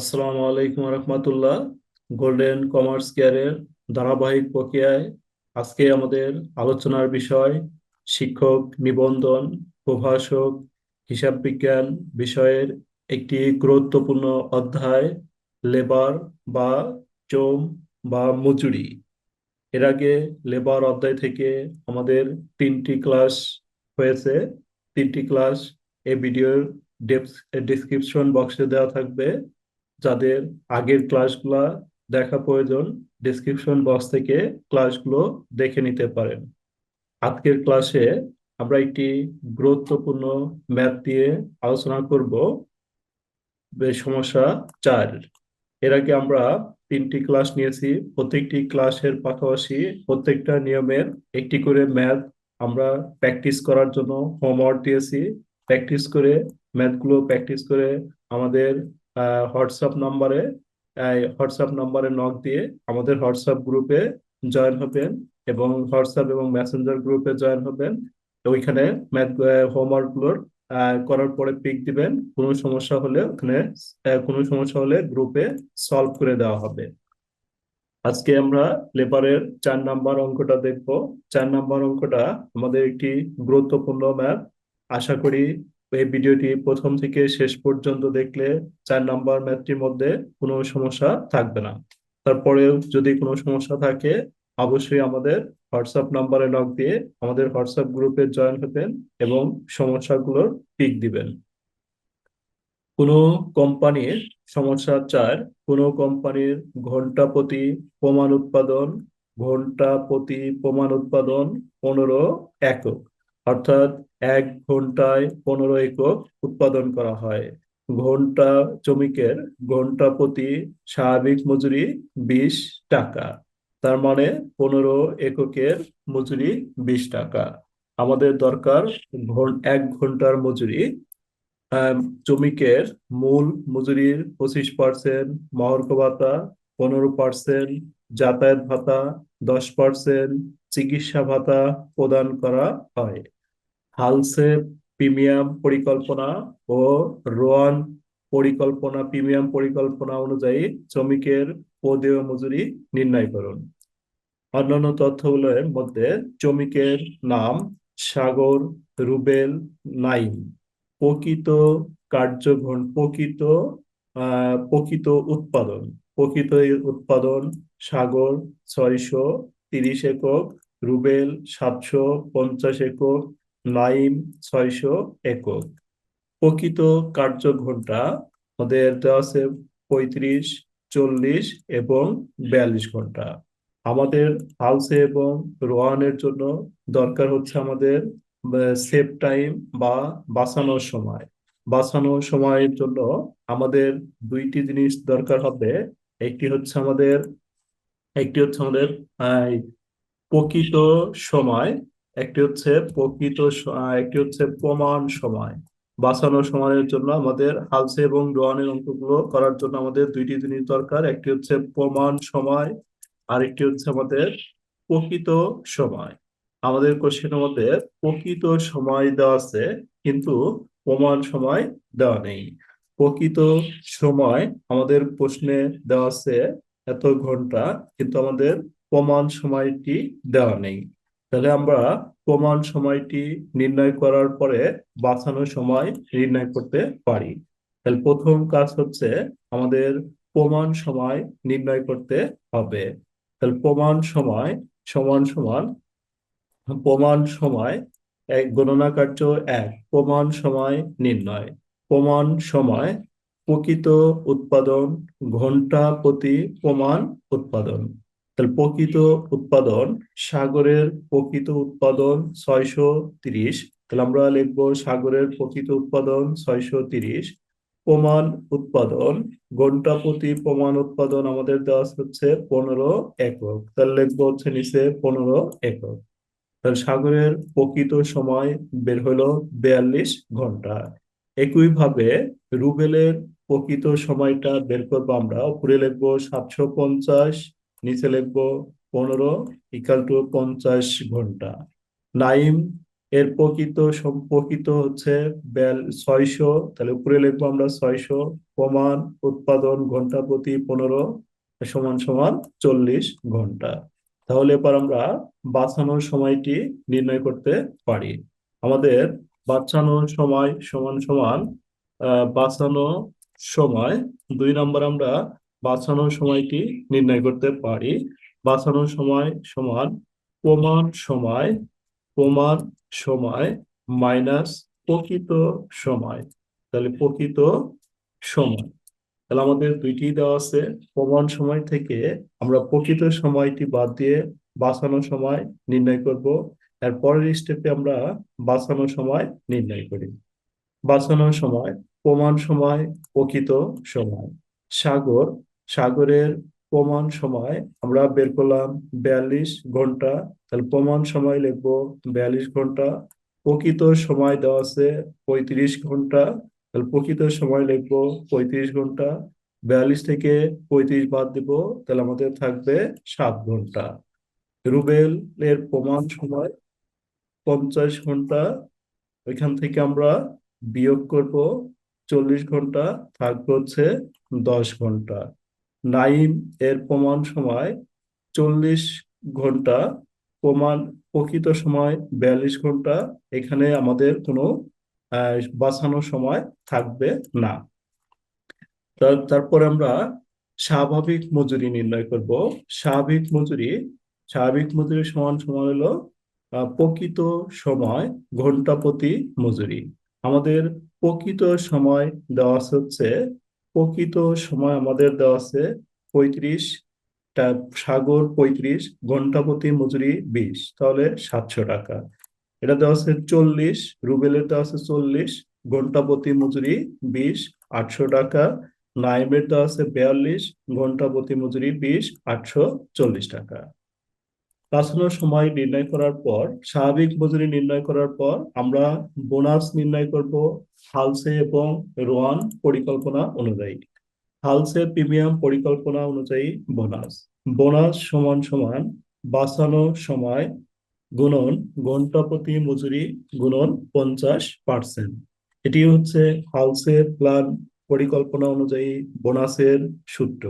আসসালামু আলাইকুম রহমতুল্লাহ। Golden commerce কেয়ারের ধারাবাহিক প্রক্রিয়ায় আজকে আমাদের আলোচনার বিষয় শিক্ষক নিবন্ধন, প্রভাষক, হিসাব বিজ্ঞান বিষয়ের একটি গুরুত্বপূর্ণ অধ্যায়, লেবার বা চোম বা মজুরি। এর আগে লেবার অধ্যায় থেকে আমাদের তিনটি ক্লাস হয়েছে। তিনটি ক্লাস এই ভিডিওর ডেসক্রিপশন বক্সে দেওয়া থাকবে। যাদের আগের ক্লাসগুলা দেখা প্রয়োজন ডিসক্রিপশন বক্স থেকে ক্লাসগুলো দেখে নিতে পারেন। আজকের ক্লাসে আমরা একটি গুরুত্বপূর্ণ ম্যাথ দিয়ে আলোচনা করব সমস্যা চার। এর আগে আমরা তিনটি ক্লাস নিয়েছি, প্রত্যেকটি ক্লাসের পাশাপাশি প্রত্যেকটা নিয়মের একটি করে ম্যাথ আমরা প্র্যাকটিস করার জন্য হোমওয়ার্ক দিয়েছি। প্র্যাকটিস করে ম্যাথগুলো প্র্যাকটিস করে আমাদের হোয়াটসঅ্যাপ নাম্বারে হোয়াটসঅ্যাপ নাম্বারে নক দিয়ে আমাদের হোয়াটসঅ্যাপ গ্রুপে জয়েন হবেন এবং হোয়াটসঅ্যাপ এবং মেসেঞ্জার গ্রুপে জয়েন হবেন। ওইখানে ম্যাথ হোমওয়ার্কগুলোর করার পরে পিক দিবেন। কোনো সমস্যা হলে ওখানে কোনো সমস্যা হলে গ্রুপে সলভ করে দেওয়া হবে। আজকে আমরা লেবারের চার নাম্বার অঙ্কটা দেখব। চার নাম্বার অঙ্কটা আমাদের একটি গুরুত্বপূর্ণ ম্যাপ আশা করি এই ভিডিওটি প্রথম থেকে শেষ পর্যন্ত দেখলে চার নাম্বার ম্যাথটির মধ্যে কোনো সমস্যা থাকবে না। তারপরেও যদি কোনো সমস্যা থাকে, অবশ্যই আমাদের হোয়াটসঅ্যাপ নাম্বারে লগ দিয়ে আমাদের হোয়াটসঅ্যাপ গ্রুপে জয়েন হতেন এবং সমস্যাগুলোর পিক দিবেন। কোনো কোম্পানির সমস্যা চার, কোনো কোম্পানির ঘণ্টা প্রতি প্রমাণ উৎপাদন, ঘণ্টা প্রতি প্রমাণ উৎপাদন পনেরো একক। অর্থাৎ এক ঘন্টায় পনেরো একক উৎপাদন করা হয়। ঘণ্টা শ্রমিকের ঘণ্টা প্রতি স্বাভাবিক মজুরি বিশ টাকা। তার মানে পনেরো এককের মজুরি বিশ টাকা। আমাদের দরকার এক ঘণ্টার মজুরি। শ্রমিকের মূল মজুরির পঁচিশ পার্সেন্ট মহর্ক ভাতা পনেরো পার্সেন্ট, যাতায়াত ভাতা দশ পার্সেন্ট, চিকিৎসা ভাতা প্রদান করা হয়। হালসে প্রিমিয়াম পরিকল্পনা ও রোয়ান পরিকল্পনা, প্রিমিয়াম পরিকল্পনা অনুযায়ী শ্রমিকের পদেয় মজুরি নির্ণয় করুন। অন্যান্য তথ্যগুলোর মধ্যে শ্রমিকের নাম সাগর, রুবেল নাইম প্রকৃত কার্যঘন প্রকৃত প্রকৃত উৎপাদন প্রকৃত উৎপাদন সাগর ছয়শো তিরিশ একক, রুবেল সাতশো পঞ্চাশ একক নাইম ছয়শো একক। প্রকৃত কার্য ঘণ্টা আমাদের দেওয়া আছে পঁয়ত্রিশ, চল্লিশ এবং বিয়াল্লিশ ঘণ্টা আমাদের হাউসে এবং রোয়ানের জন্য দরকার হচ্ছে আমাদের সেফ টাইম বা বাঁচানোর সময়। বাঁচানোর সময়ের জন্য আমাদের দুইটি জিনিস দরকার হবে। একটি হচ্ছে আমাদের, একটি হচ্ছে আমাদের প্রকৃত সময় একটি হচ্ছে প্রকৃত একটি হচ্ছে প্রমাণ সময়। বাঁচানো সময়ের জন্য আমাদের হালসে এবং ডোয়ানের অঙ্কগুলো করার জন্য আমাদের দুইটি জিনিস দরকার। একটি হচ্ছে প্রমাণ সময় আর একটি হচ্ছে আমাদের প্রকৃত সময়। আমাদের কোশ্চেনের মধ্যে প্রকৃত সময় দেওয়া আছে, কিন্তু প্রমাণ সময় দেওয়া নেই। প্রকৃত সময় আমাদের প্রশ্নে দেওয়া আছে এত ঘণ্টা, কিন্তু আমাদের প্রমাণ সময়টি দেওয়া নেই। তাহলে আমরা প্রমাণ সময়টি নির্ণয় করার পরে বাঁচানো সময় নির্ণয় করতে পারি। তাহলে প্রথম কাজ হচ্ছে আমাদের প্রমাণ সময় নির্ণয় করতে হবে। তাহলে প্রমাণ সময় সমান সমান প্রমাণ সময় এক গণনা কার্য এক, প্রমাণ সময় নির্ণয়। প্রমাণ সময় প্রকৃত উৎপাদন ঘণ্টা প্রতি প্রমাণ উৎপাদন। তাহলে প্রকৃত উৎপাদন, সাগরের প্রকৃত উৎপাদন ছয়শো তিরিশ। তাহলে আমরা লিখব সাগরের প্রকৃত উৎপাদন ছয়শো তিরিশ। প্রমাণ উৎপাদন, ঘণ্টা প্রতি প্রমাণ উৎপাদন আমাদের দেওয়া হচ্ছে পনেরো একক। তাহলে লিখব হচ্ছে নিচে পনেরো একক। তাহলে সাগরের প্রকৃত সময় বের হলো বিয়াল্লিশ ঘণ্টা। একইভাবে রুবেলের প্রকৃত সময়টা বের করব আমরা। উপরে লিখব সাতশো পঞ্চাশ নিচে লিখব পনেরো ইকাল টু পঞ্চাশ ঘণ্টা। নাইম এর প্রকৃত প্রকৃত হচ্ছে ছয়শো। তাহলে উপরে লিখব আমরা ছয়শো প্রমাণ উৎপাদন ঘণ্টা প্রতি পনেরো সমান সমান চল্লিশ ঘণ্টা। তাহলে এবার আমরা বাঁচানোর সময়টি নির্ণয় করতে পারি। আমাদের বাঁচানোর সময় সমান সমান বাঁচানো সময় দুই নম্বর আমরা বাঁচানোর সময়টি নির্ণয় করতে পারি। বাঁচানোর সময় সমান প্রমাণ সময় প্রমাণ সময় মাইনাস প্রকৃত সময়। তাহলে প্রকৃত সময়। তাহলে আমাদের দুইটি দেওয়া আছে। প্রমাণ সময় থেকে আমরা প্রকৃত সময়টি বাদ দিয়ে বাঁচানো সময় নির্ণয় করব। এর পরের স্টেপে আমরা বাঁচানো সময় নির্ণয় করি। বাঁচানোর সময়, প্রমাণ সময়, প্রকৃত সময়। সাগর সাগরের প্রমাণ সময় আমরা বের করলাম বিয়াল্লিশ ঘণ্টা। তাহলে প্রমাণ সময় লিখব বিয়াল্লিশ ঘণ্টা। প্রকৃত সময় দেওয়া আছে পঁয়ত্রিশ ঘণ্টা। তাহলে প্রকৃত সময় লিখব পঁয়ত্রিশ ঘণ্টা। বিয়াল্লিশ থেকে পঁয়ত্রিশ বাদ দিব, তাহলে আমাদের থাকবে সাত ঘণ্টা। রুবেল এর প্রমাণ সময় পঞ্চাশ ঘণ্টা। ওইখান থেকে আমরা বিয়োগ করব চল্লিশ ঘণ্টা, থাকবে হচ্ছে দশ ঘণ্টা। নাইম এর প্রমাণ সময় চল্লিশ ঘণ্টা, প্রমাণ প্রকৃত সময় বিয়াল্লিশ ঘণ্টা। এখানে আমাদের কোনো, আহ, বাঁচানোর সময় থাকবে না। তার- তারপরে আমরা স্বাভাবিক মজুরি নির্ণয় করব। স্বাভাবিক মজুরি স্বাভাবিক মজুরি সমান সমান হলো প্রকৃত সময় ঘণ্টা প্রতি মজুরি। আমাদের প্রকৃত সময় দেওয়া হচ্ছে প্রকৃত সময় আমাদের দেওয়া আছে পঁয়ত্রিশ সাগর পঁয়ত্রিশ, ঘণ্টা প্রতি মজুরি বিশ, তাহলে সাতশো টাকা। এটা দেওয়া আছে চল্লিশ, রুবেলের দেওয়া আছে চল্লিশ, ঘণ্টা প্রতি মজুরি বিশ, আটশো টাকা। নাইমের দেওয়া আছে বিয়াল্লিশ, ঘণ্টা প্রতি মজুরি বিশ, আটশো চল্লিশ টাকা। বাঁচানোর সময় নির্ণয় করার পর, স্বাভাবিক মজুরি নির্ণয় করার পর আমরা বোনাস নির্ণয় করব হালসে এবং রোয়ান পরিকল্পনা অনুযায়ী। হালসে প্রিমিয়াম পরিকল্পনা অনুযায়ী বোনাস। বোনাস সমান সমান বাঁচানো সময় গুণন ঘণ্টা প্রতি মজুরি গুণন পঞ্চাশ পার্সেন্ট। এটি হচ্ছে হাউসের প্ল্যান পরিকল্পনা অনুযায়ী বোনাসের সূত্র।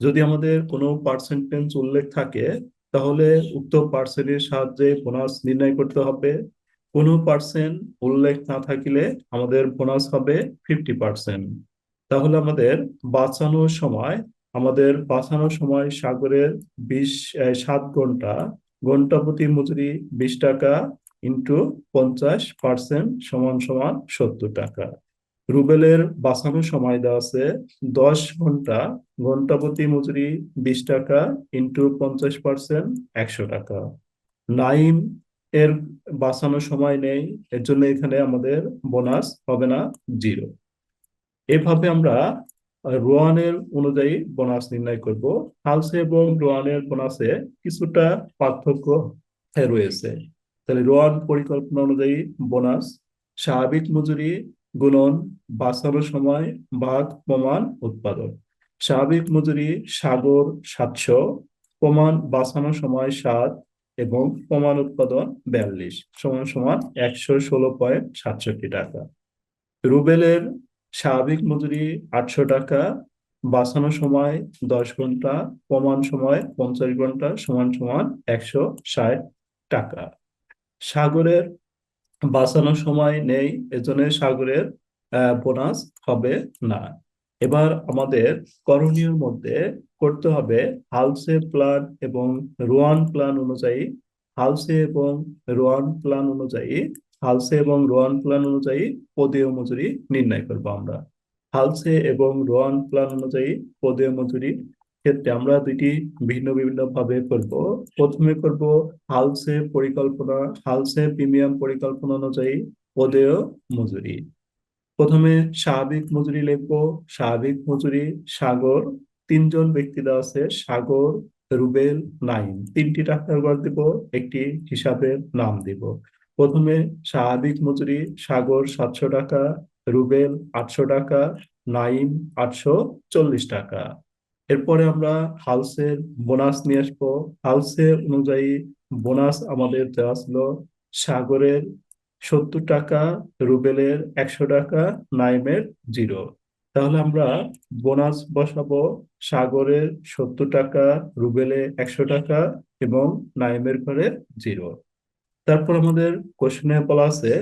যদি আমাদের কোনো পার্সেন্টেজ উল্লেখ থাকে তাহলে উক্ত পার্সেন্টের সাহায্যে বোনাস নির্ণয় করতে হবে। কোনো পার্সেন্ট উল্লেখ না থাকিলে আমাদের বোনাস হবে ফিফটি পার্সেন্ট। তাহলে আমাদের বাঁচানোর সময়, আমাদের বাঁচানোর সময় সাগরের বিশ সাত ঘণ্টা ঘণ্টা প্রতি মজুরি বিশ টাকা ইন্টু পঞ্চাশ পার্সেন্ট সমান সমান সত্তর টাকা। রুবেলের বাঁচানোর সময় দেওয়া আছে দশ ঘণ্টা ঘণ্টা প্রতি মজুরি বিশ টাকা ইন্টু পঞ্চাশ পার্সেন্ট একশো টাকা। নাইম এর বাঁচানোর সময় নেই, এর জন্য এখানে আমাদের বোনাস হবে না জিরো। এভাবে আমরা রোয়ানের অনুযায়ী বোনাস নির্ণয় করব। হালসে এবং রোয়ানের বোনাসে কিছুটা পার্থক্য রয়েছে। তাহলে রোয়ান পরিকল্পনা অনুযায়ী বোনাস, স্বাভাবিক মজুরি গুণন বাঁচানোর সময় ভাগ প্রমাণ, উৎপাদন। স্বাভাবিক মজুরি, সাগর, সাতশো। প্রমাণ বাঁচানোর সময়, সাত এবং প্রমাণ উৎপাদন, বিয়াল্লিশ। সমান সমান একশো ষোলো পয়েন্ট সাতষট্টি টাকা। রুবেলের স্বাভাবিক মজুরি, আটশো টাকা। বাঁচানো সময়, দশ ঘণ্টা। প্রমাণ সময়, পঞ্চাশ ঘণ্টা। সমান সমান একশো ষাট টাকা। সাগরের বাঁচানোর সময় নেই এজন্য সাগরের বোনাস হবে না। এবার আমাদের করণীয় মধ্যে করতে হবে হালসে প্ল্যান এবং রোয়ান প্ল্যান অনুযায়ী, হালসে এবং রোয়ান প্ল্যান অনুযায়ী, হালসে এবং রোয়ান প্ল্যান অনুযায়ী পদেয় মজুরি নির্ণয় করব আমরা। হালসে এবং রোয়ান প্ল্যান অনুযায়ী পদেয় মজুরি ক্ষেত্রে আমরা দুইটি ভিন্ন ভিন্ন ভাবে করব। প্রথমে করব হালসে পরিকল্পনা হালসে প্রিমিয়াম পরিকল্পনা অনুযায়ী পদেয় মজুরি। প্রথমে স্বাভাবিক মজুরি লিখব। স্বাভাবিক মজুরি, সাগর, তিনজন ব্যক্তি দেওয়া আছে, সাগর, রুবেল, নাইম। তিনটি টাকার ঘর দিব, একটি হিসাবের নাম দিব। প্রথমে স্বাভাবিক মজুরি, সাগর সাতশো টাকা, রুবেল আটশো টাকা, নাইম আটশো চল্লিশ টাকা। এরপরে আমরা হাউসের বোনাস নিয়ে আসব। হাউসের অনুযায়ী বোনাস আমাদের দেওয়া ছিল সাগরের সত্তর টাকা, রুবেলের একশো টাকা, নাইমের জিরো। তাহলে আমরা বোনাস বসাবো সাগরের সত্তর টাকা, রুবেলে একশো টাকা এবং নাইমের ঘরে জিরো। তারপর আমাদের কোশ্চেনে বলা আছে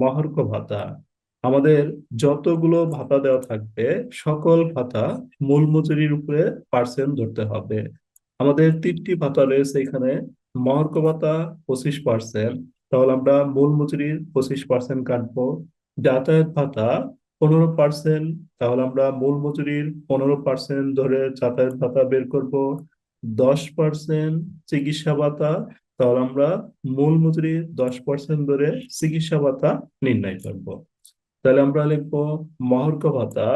মহার্ঘ ভাতা। আমাদের যতগুলো ভাতা দেওয়া থাকবে, সকল ভাতা মূল মজুরির উপরে পার্সেন্ট ধরতে হবে। আমাদের তিনটি ভাতা রয়েছে এখানে মহার্ঘ ভাতা পঁচিশ পার্সেন্ট তাহলে আমরা মূল মজুরির পঁচিশ পার্সেন্ট কাটবো। যাতায়াত ভাতা পনেরো পার্সেন্ট তাহলে আমরা মূল মজুরির পনেরো পার্সেন্ট ধরে যাতায়াত ভাতা বের করব। দশ পার্সেন্ট চিকিৎসা ভাতা, তাহলে আমরা মূল মজুরির দশ পার্সেন্ট ধরে চিকিৎসা ভাতা নির্ণয় করব। তাহলে আমরা লিখব মহার্ঘ ভাতা।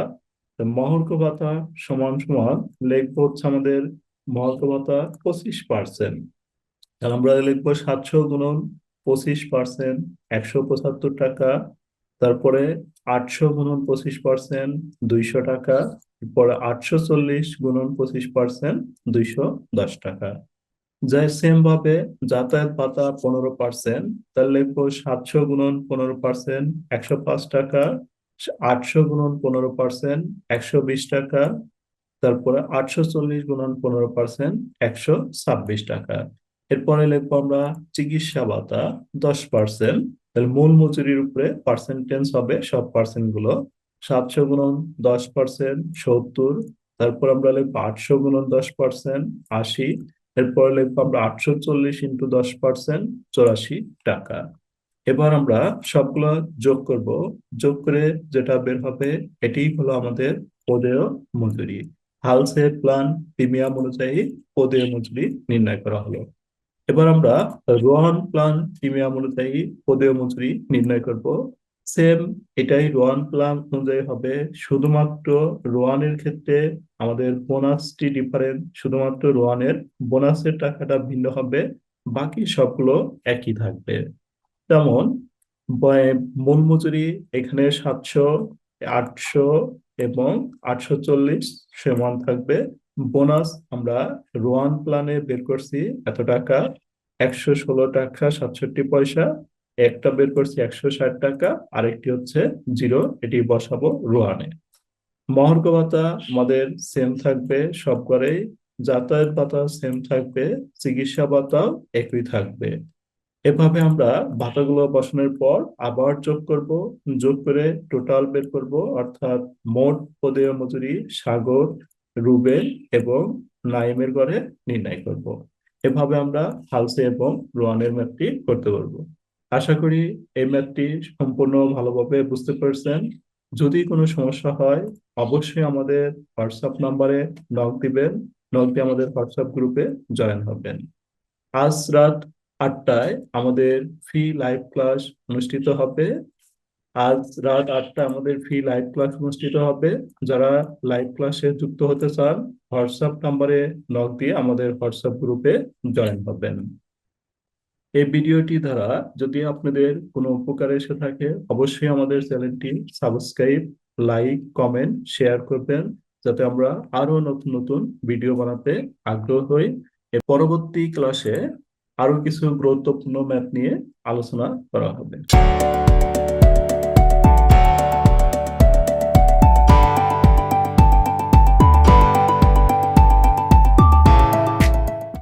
মহর্ক ভাতা সমান সমান লিখব হচ্ছে আমাদের মহর্ক ভাতা পঁচিশ পার্সেন্ট তাহলে আমরা লিখব সাতশো গুণন পঁচিশ পার্সেন্ট একশো পঁচাত্তর টাকা। তারপরে আটশো গুণন পঁচিশ পার্সেন্ট দুইশো টাকা। এরপরে আটশো চল্লিশ গুণন পঁচিশ পার্সেন্ট দুইশো দশ টাকা। যাই সেম ভাবে যাতায়াত ভাতা পনেরো পার্সেন্ট তাহলে লিখব সাতশো গুণন পনেরো পার্সেন্ট একশো পাঁচ টাকা, আটশো গুণন পনেরো পার্সেন্ট একশো বিশ টাকা, তারপরে আটশো চল্লিশ গুণন পনেরো পার্সেন্ট একশো ছাব্বিশ টাকা। এরপরে লিখব আমরা চিকিৎসা ভাতা দশ পার্সেন্ট তাহলে মূল মজুরির উপরে পার্সেন্টেজ হবে সব পার্সেন্টগুলো, সাতশো গুণন দশ পার্সেন্ট সত্তর, তারপর আমরা লিখব আটশো গুণন দশ পার্সেন্ট আশি এরপর লিখব আমরা আটশো চল্লিশ ইন্টু দশ পার্সেন্ট চৌরাশি টাকা। এবার আমরা সবগুলো যোগ করব। যোগ করে যেটা বের হবে, এটাই হলো আমাদের পদেয় মজুরি। হালসে প্ল্যান প্রিমিয়াম অনুযায়ী পদেয় মজুরি নির্ণয় করা হলো। এবার আমরা রোহান প্ল্যান প্রিমিয়াম অনুযায়ী পদেয় মজুরি নির্ণয় করব। সেম এটাই রোয়ান প্ল্যান অনুযায়ী হবে। শুধুমাত্র রোয়ানের ক্ষেত্রে আমাদের বোনাসটি ডিফারেন্ট শুধুমাত্র রোয়ানের বোনাসের টাকাটা ভিন্ন হবে, বাকি সবগুলো একই থাকবে। যেমন মূল মজুরি এখানে সাতশো, আটশো এবং আটশো চল্লিশ সমান থাকবে। বোনাস আমরা রোয়ান প্ল্যানে বের করছি, এত টাকা, একশো ষোলো টাকা সাতষট্টি পয়সা। একটা বের করছি একশো ষাট টাকা, আরেকটি হচ্ছে জিরো, এটি বসাবো রোয়ানে। মহার্ঘ ভাতা আমাদের সেম থাকবে সব করেই যাতায়াত ভাতা সেম থাকবে, চিকিৎসা ভাতাও একই থাকবে। এভাবে আমরা ভাতাগুলো বসানোর পর আবার যোগ করব, যোগ করে টোটাল বের করব, অর্থাৎ মোট পদেয় মজুরি সাগর, রুবেল এবং নাইমের ঘরে নির্ণয় করব। এভাবে আমরা হালসে এবং রোয়ানের ম্যাপটি করতে পারব। আশা করি এই ম্যাপটি সম্পূর্ণ ভালোভাবে বুঝতে পারছেন। যদি কোনো সমস্যা হয়, অবশ্যই আমাদের হোয়াটসঅ্যাপ নাম্বারে নক দিবেন নক দিয়ে আমাদের হোয়াটসঅ্যাপ গ্রুপে জয়েন হবেন। আজ রাত আটটায় আমাদের ফ্রি লাইভ ক্লাস অনুষ্ঠিত হবে। আজ রাত আটটা আমাদের ফ্রি লাইভ ক্লাস অনুষ্ঠিত হবে। যারা লাইভ ক্লাসে যুক্ত হতে চান, হোয়াটসঅ্যাপ নাম্বারে নক দিয়ে আমাদের হোয়াটসঅ্যাপ গ্রুপে জয়েন হবেন। এই ভিডিওটি দ্বারা যদি আপনাদের কোনো উপকার এসে থাকে, অবশ্যই আমাদের চ্যানেলটি সাবস্ক্রাইব, লাইক, কমেন্ট, শেয়ার করবেন যাতে আমরা আরও নতুন নতুন ভিডিও বানাতে আগ্রহ হই। পরবর্তী ক্লাসে আরও কিছু গুরুত্বপূর্ণ ম্যাথ নিয়ে আলোচনা করা হবে।